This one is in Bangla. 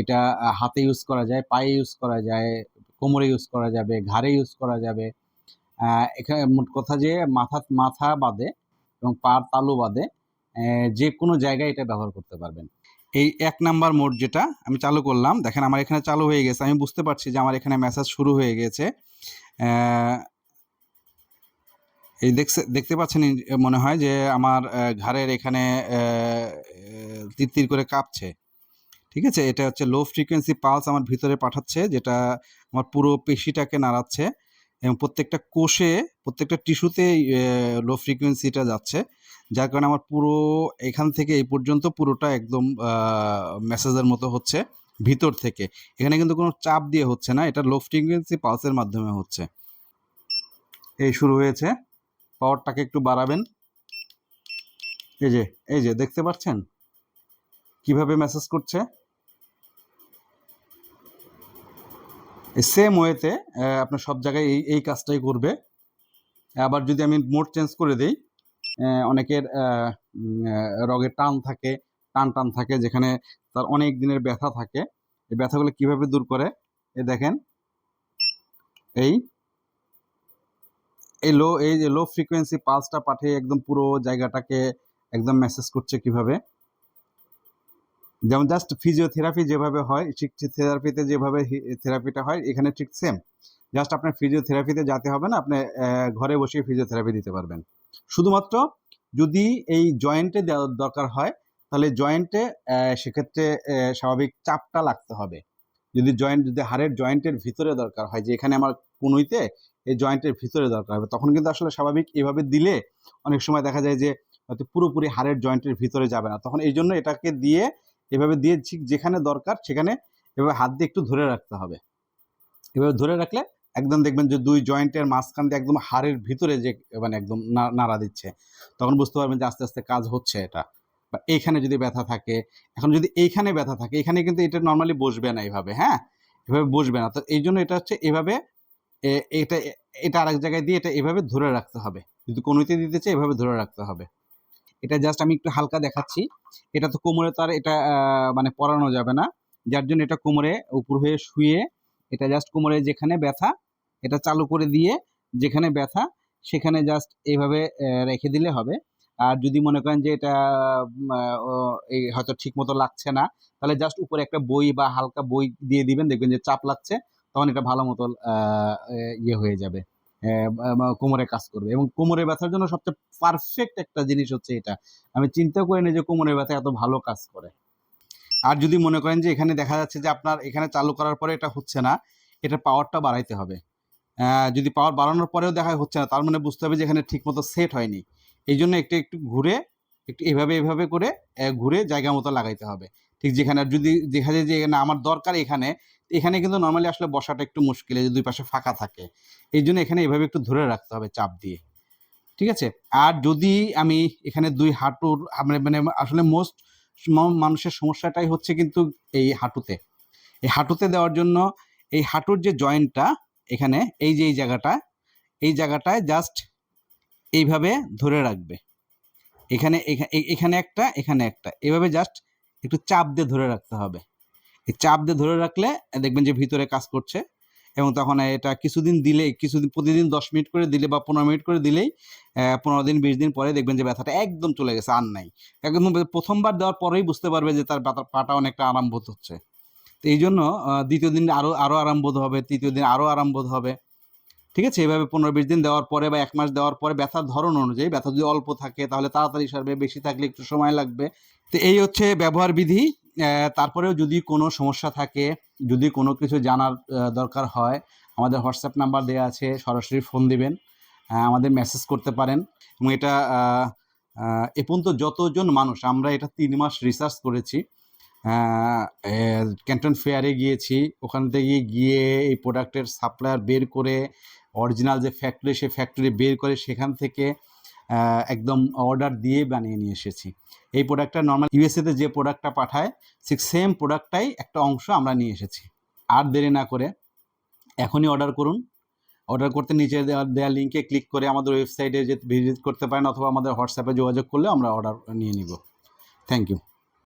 এটা হাতে ইউজ করা যায়, পায়ে ইউজ করা যায়, কোমরে ইউজ করা যাবে, ঘাড়ে ইউজ করা যাবে। এখানে মোট কথা যে মাথা মাথা বাদে এবং পার তালু বাদে যে কোনো জায়গায় এটা ব্যবহার করতে পারবেন। এই এক নাম্বার মোড যেটা আমি চালু করলাম, দেখেন আমার এখানে চালু হয়ে গেছে, আমি বুঝতে পারছি যে আমার এখানে মেসেজ শুরু হয়ে গেছে। এই দেখছে, দেখতে পাচ্ছেন মনে হয় যে আমার ঘাড়ের এখানে তির করে কাঁপছে। ঠিক আছে? এটা হচ্ছে লো ফ্রিকোয়েন্সি পালস আমার ভিতরে পাঠাচ্ছে, যেটা আমার পুরো পেশিটাকে নাড়াচ্ছে এবং প্রত্যেকটা কোষে, প্রত্যেকটা টিস্যুতে লো ফ্রিকোয়েন্সিটা যাচ্ছে, যার কারণে আমার পুরো এখান থেকে এই পর্যন্ত পুরোটা একদম মেসেজের মতো হচ্ছে ভিতর থেকে। এখানে কিন্তু কোনো চাপ দিয়ে হচ্ছে না, এটা লো ফ্রিকোয়েন্সি পালসের মাধ্যমে হচ্ছে। এই শুরু হয়েছে পাওয়ারটাকে একটু বাড়াবেন। এই যে এই যে, দেখতে পাচ্ছেন? কীভাবে মেসেজ করছে? সেম ওয়েতে আপনার সব জায়গায় এই এই কাজটাই করবে। আবার যদি আমি মোড চেঞ্জ করে দিই অনেকের রগের টান থাকে, টান টান থাকে, যেখানে তার অনেক দিনের ব্যথা থাকে। এই ব্যথাগুলো কীভাবে দূর করে? এ দেখেন, এই এই লো এই যে লো ফ্রিকোয়েন্সি পালসটা পাঠিয়ে একদম পুরো জায়গাটাকে একদম মেসেজ করছে কীভাবে? যেমন জাস্ট ফিজিওথেরাপি যেভাবে হয় ঠিক থেরাপিতে যেভাবে থেরাপিটা হয়, এখানে ঠিক সেম জাস্ট আপনার ফিজিওথেরাপিতে যেতে হবে না, আপনি ঘরে বসে ফিজিওথেরাপি দিতে পারবেন। শুধুমাত্র যদি এই জয়েন্টে দেওয়ার দরকার হয়, তাহলে জয়েন্টে সেক্ষেত্রে স্বাভাবিক চাপটা লাগতে হবে। যদি জয়েন্ট যদি হাড়ের জয়েন্টের ভিতরে দরকার হয়, যে এখানে আমার কুনুইতে এই জয়েন্টের ভিতরে দরকার হবে, তখন কিন্তু আসলে স্বাভাবিক এভাবে দিলে অনেক সময় দেখা যায় যে হয়তো পুরোপুরি হাড়ের জয়েন্টের ভিতরে যাবে না। তখন এই জন্য এটাকে দিয়ে এভাবে দিয়ে ঠিক যেখানে দরকার সেখানে এভাবে হাত দিয়ে একটু ধরে রাখতে হবে। এভাবে ধরে রাখলে একদম দেখবেন যে দুই জয়েন্টের মাঝখান দিয়ে একদম হাড়ের ভিতরে যে মানে একদম নাড়া দিচ্ছে, তখন বুঝতে পারবেন যে আস্তে আস্তে কাজ হচ্ছে এটা। বা এইখানে যদি ব্যথা থাকে, এখন যদি এইখানে ব্যথা থাকে, এখানে কিন্তু এটা নর্মালি বসবে না এইভাবে হ্যাঁ? এভাবে বসবে না। তো এই জন্য এটা হচ্ছে এভাবে এটা এটা আরেক জায়গায় দিয়ে এটা এভাবে ধরে রাখতে হবে। যদি কোনোতে দিতে চাই এভাবে ধরে রাখতে হবে। এটা জাস্ট আমি একটু হালকা দেখাচ্ছি। এটা তো কোমরে তার এটা মানে পরানো যাবে না। যার জন্য এটা কোমরে উপর হয়ে শুয়ে, এটা জাস্ট কোমরে যেখানে ব্যথা, এটা চালু করে দিয়ে যেখানে ব্যথা, সেখানে জাস্ট এইভাবে রেখে দিলে হবে। আর যদি মনে করেন যে এটা এই হয়তো ঠিক মতো লাগছে না, তাহলে জাস্ট উপরে একটা বই বা হালকা বই দিয়ে দিবেন। দেখবেন যে চাপ লাগছে, তখন এটা ভালো মতো ইয়ে হয়ে যাবে। কোমরে কাজ করবে। এবং কোমরে ব্যথার জন্য সবচেয়ে পারফেক্ট একটা জিনিস হচ্ছে এটা। আমি চিন্তা করিনি যে কোমরের ব্যথা এত ভালো কাজ করে। আর যদি মনে করেন যে এখানে দেখা যাচ্ছে যে আপনার এখানে চালু করার পরে এটা হচ্ছে না এটার পাওয়ারটা বাড়াইতে হবে। যদি পাওয়ার বাড়ানোর পরেও দেখা হচ্ছে না, তার মানে বুঝতে হবে যে এখানে ঠিকমতো সেট হয়নি। এই জন্য একটু একটু ঘুরে, একটু এভাবে এভাবে করে ঘুরে জায়গা মতো লাগাইতে হবে। ঠিক যেখানে যদি দেখা যায় যে না, আমার দরকার এখানে এখানে কিন্তু নর্মালি আসলে বসাটা একটু মুশকিল যে দুই পাশে ফাঁকা থাকে। এই জন্য এখানে এভাবে একটু ধরে রাখতে হবে চাপ দিয়ে। ঠিক আছে? আর যদি আমি এখানে দুই হাঁটুর মানে মানে আসলে মোস্ট মানুষের সমস্যাটাই হচ্ছে কিন্তু এই হাঁটুতে। এই হাঁটুতে দেওয়ার জন্য এই হাঁটুর যে জয়েন্টটা এখানে, এই যে, এই জায়গাটা, এই জায়গাটায় জাস্ট এইভাবে ধরে রাখবে। এখানে, এখা- এখানে একটা এখানে একটা। এভাবে জাস্ট একটু চাপ দিয়ে ধরে রাখতে হবে। এই চাপ দিয়ে ধরে রাখলে দেখবেন যে ভিতরে কাজ করছে এবং তখন এটা কিছুদিন দিলেই, কিছুদিন, প্রতিদিন দশ মিনিট করে দিলে বা পনেরো মিনিট করে দিলেই পনেরো দিন, বিশ দিন পরে দেখবেন যে ব্যথাটা একদম চলে গেছে, আর নাই। একদম প্রথমবার দেওয়ার পরেই বুঝতে পারবে যে তার ব্যথা, পাটা অনেকটা আরাম বোধ হচ্ছে। তো এই জন্য দ্বিতীয় দিন আরও আরও আরাম বোধ হবে, তৃতীয় দিন আরও আরাম বোধ হবে। ঠিক আছে? এভাবে পনেরো বিশ দিন দেওয়ার পরে বা এক মাস দেওয়ার পরে ব্যথার ধরন অনুযায়ী, ব্যথা যদি অল্প থাকে তাহলে তাড়াতাড়ি সারবে, বেশি থাকলে একটু সময় লাগবে। তো এই হচ্ছে ব্যবহার বিধি। তারপরেও যদি কোনো সমস্যা থাকে, যদি কোনো কিছু জানার দরকার হয়, আমাদের হোয়াটসঅ্যাপ নাম্বার দেওয়া আছে, সরাসরি ফোন দিবেন। আমাদের মেসেজ করতে পারেন। এবং এটা এ পর্যন্ত যতজন মানুষ, আমরা এটা তিন মাস রিসার্চ করেছি। ক্যান্টন ফেয়ারে গিয়েছি। ওখান থেকে গিয়ে এই প্রোডাক্টের সাপ্লায়ার বের করে অরিজিনাল যে ফ্যাক্টরি সেই ফ্যাক্টরি বের করে সেখান থেকে একদম অর্ডার দিয়ে বানিয়ে নিয়ে এসেছি। এই প্রোডাক্টটা নর্মাল ইউএসএতে যে প্রোডাক্টটা পাঠায়, ঠিক সেম প্রোডাক্টটাই একটা অংশ আমরা নিয়ে এসেছি। আর দেরি না করে এখনই অর্ডার করুন। অর্ডার করতে নিচে দেওয়া দেওয়া লিঙ্কে ক্লিক করে আমাদের ওয়েবসাইটে যে ভিজিট করতে পারেন অথবা আমাদের হোয়াটসঅ্যাপে যোগাযোগ করলে আমরা অর্ডার নিয়ে নিব। Thank you